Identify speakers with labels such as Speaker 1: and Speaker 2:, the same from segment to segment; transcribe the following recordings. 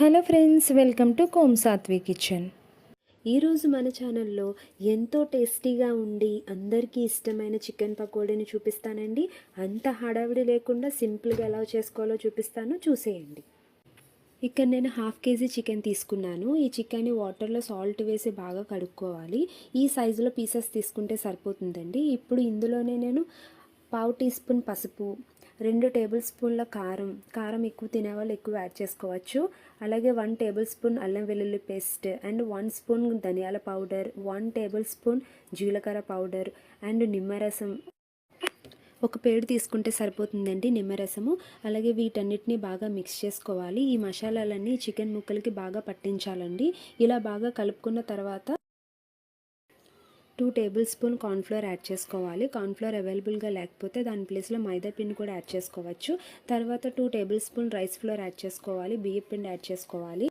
Speaker 1: Hello friends welcome to కోమ్ Saatvi kitchen.
Speaker 2: ఈరోజు మన ఛానల్లో ఎంతో టేస్టీగా ఉండి అందరికీ ఇష్టమైన చికెన్ పకోడీని చూపిస్తానండి. అంత హడావిడి లేకుండా సింపుల్గా ఎలా చేసుకోవాలో చూపిస్తాను. చూసేయండి. ఇక్కడ నేను హాఫ్ కేజీ చికెన్ తీసుకున్నాను. ఈ చికెన్ని వాటర్లో సాల్ట్ వేసి బాగా కడుక్కోవాలి. ఈ సైజులో పీసెస్ తీసుకుంటే సరిపోతుందండి. ఇప్పుడు ఇందులోనే నేను పావు టీ స్పూన్ పసుపు రెండు టేబుల్ స్పూన్ల కారం. కారం ఎక్కువ తినేవాళ్ళు ఎక్కువ యాడ్ చేసుకోవచ్చు. అలాగే వన్ టేబుల్ స్పూన్ అల్లం వెల్లుల్లి పేస్ట్ అండ్ వన్ స్పూన్ ధనియాల పౌడర్ వన్ టేబుల్ స్పూన్ జీలకర్ర పౌడర్ అండ్ నిమ్మరసం. ఒక పేడు తీసుకుంటే సరిపోతుందండి నిమ్మరసము. అలాగే వీటన్నిటిని బాగా మిక్స్ చేసుకోవాలి. ఈ మసాలాలన్నీ చికెన్ ముక్కలకి బాగా పట్టించాలండి. ఇలా బాగా కలుపుకున్న తర్వాత two table spoon cornflour add చేసుకోవాలి. కార్న్ఫ్లోర్ అవైలబుల్గా లేకపోతే దాని ప్లేస్లో మైదా పిండి కూడా యాడ్ చేసుకోవచ్చు. తర్వాత two tablespoon rice flour add చేసుకోవాలి. బియ్య పిండి యాడ్ చేసుకోవాలి.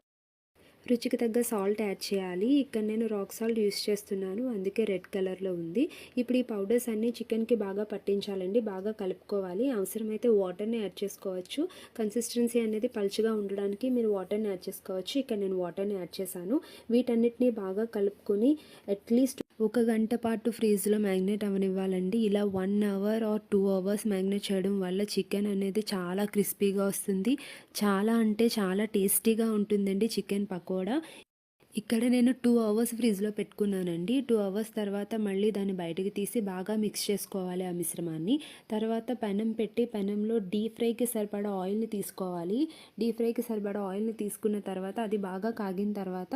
Speaker 2: రుచికి తగ్గ సాల్ట్ యాడ్ చేయాలి. ఇక్కడ నేను రాక్ సాల్ట్ యూస్ చేస్తున్నాను. అందుకే రెడ్ కలర్లో ఉంది. ఇప్పుడు ఈ పౌడర్స్ అన్నీ చికెన్కి బాగా పట్టించాలండి. బాగా కలుపుకోవాలి. అవసరమైతే వాటర్ని యాడ్ చేసుకోవచ్చు. కన్సిస్టెన్సీ అనేది పలుచగా ఉండడానికి మీరు వాటర్ని యాడ్ చేసుకోవచ్చు. ఇక్కడ నేను వాటర్ని యాడ్ చేశాను. వీటన్నిటిని బాగా కలుపుకొని అట్లీస్ట్ ఒక గంట పాటు ఫ్రీజ్లో మ్యాగ్నేట్ అవనివ్వాలండి. ఇలా one hour are two hours magnet చేయడం వల్ల చికెన్ అనేది చాలా క్రిస్పీగా వస్తుంది. చాలా అంటే చాలా టేస్టీగా ఉంటుందండి చికెన్ పకోడా. ఇక్కడ నేను టూ అవర్స్ ఫ్రిడ్జ్లో పెట్టుకున్నానండి. టూ అవర్స్ తర్వాత మళ్ళీ దాన్ని బయటకు తీసి బాగా మిక్స్ చేసుకోవాలి ఆ మిశ్రమాన్ని. తర్వాత పెనం పెట్టి పెనంలో డీప్ ఫ్రైకి సరిపడా ఆయిల్ని తీసుకోవాలి. డీప్ ఫ్రైకి సరిపడా ఆయిల్ని తీసుకున్న తర్వాత అది బాగా కాగిన తర్వాత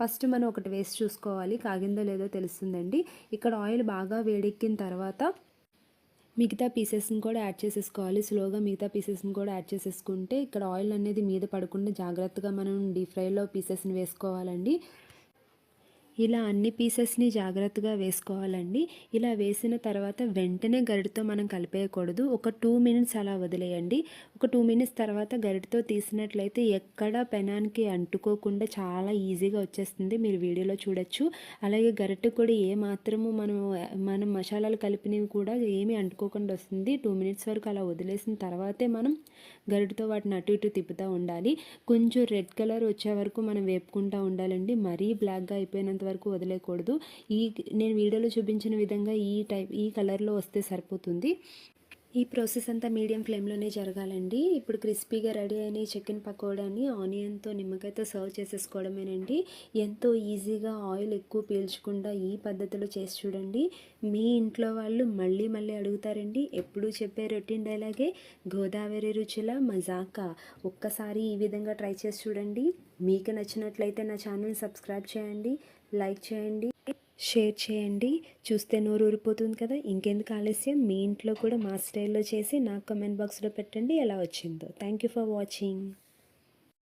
Speaker 2: ఫస్ట్ మనం ఒకటి వేసి చూసుకోవాలి. కాగిందో లేదో తెలుస్తుందండి. ఇక్కడ ఆయిల్ బాగా వేడెక్కిన తర్వాత మిగతా పీసెస్ని కూడా యాడ్ చేసేసుకోవాలి. స్లోగా మిగతా పీసెస్ని కూడా యాడ్ చేసేసుకుంటే ఇక్కడ ఆయిల్ అనేది మీద పడకుండా జాగ్రత్తగా మనం డీప్ ఫ్రైలో పీసెస్ని వేసుకోవాలండి. ఇలా అన్ని పీసెస్ని జాగ్రత్తగా వేసుకోవాలండి. ఇలా వేసిన తర్వాత వెంటనే గరిటతో మనం కలిపేయకూడదు. ఒక టూ మినిట్స్ అలా వదిలేయండి. ఒక టూ మినిట్స్ తర్వాత గరిటతో తీసినట్లయితే ఎక్కడ పెనానికి అంటుకోకుండా చాలా ఈజీగా వచ్చేస్తుంది. మీరు వీడియోలో చూడొచ్చు. అలాగే గరిట కూడా ఏ మాత్రము మనం మనం మసాలాలు కలిపినవి కూడా ఏమీ అంటుకోకుండా వస్తుంది. టూ మినిట్స్ వరకు అలా వదిలేసిన తర్వాతే మనం గరిటతో వాటిని అటు ఇటు తిప్పుతూ ఉండాలి. కొంచెం రెడ్ కలర్ వచ్చే వరకు మనం వేపుకుంటూ ఉండాలండి. మరీ బ్లాక్గా అయిపోయినంత వరకు వదిలేయకూడదు. ఈ నేను వీడియోలో చూపించిన విధంగా ఈ టైప్ ఈ కలర్లో వస్తే సరిపోతుంది. ఈ ప్రాసెస్ అంతా మీడియం ఫ్లేమ్లోనే జరగాలండి. ఇప్పుడు క్రిస్పీగా రెడీ అయిన చికెన్ పకోడాని ఆనియన్తో నిమ్మకాయతో సర్వ్ చేసేసుకోవడమేనండి. ఎంతో ఈజీగా ఆయిల్ ఎక్కువ పీల్చకుండా ఈ పద్ధతిలో చేసి చూడండి. మీ ఇంట్లో వాళ్ళు మళ్ళీ మళ్ళీ అడుగుతారండి ఎప్పుడూ చెప్పే రొటీన్ డైలాగే గోదావరి రుచుల మజాకా. ఒక్కసారి ఈ విధంగా ట్రై చేసి చూడండి. మీకు నచ్చినట్లయితే నా ఛానల్ సబ్స్క్రైబ్ చేయండి లైక్ చేయండి. షేర్ చేయండి. చూస్తే నోరు ఊరిపోతుంది కదా. ఇంకెందుకు ఆలస్యం? మీ ఇంట్లో కూడా మా స్టైల్లో చేసి నాకు కమెంట్ బాక్స్లో పెట్టండి. ఎలా వచ్చిందో. Thank you for watching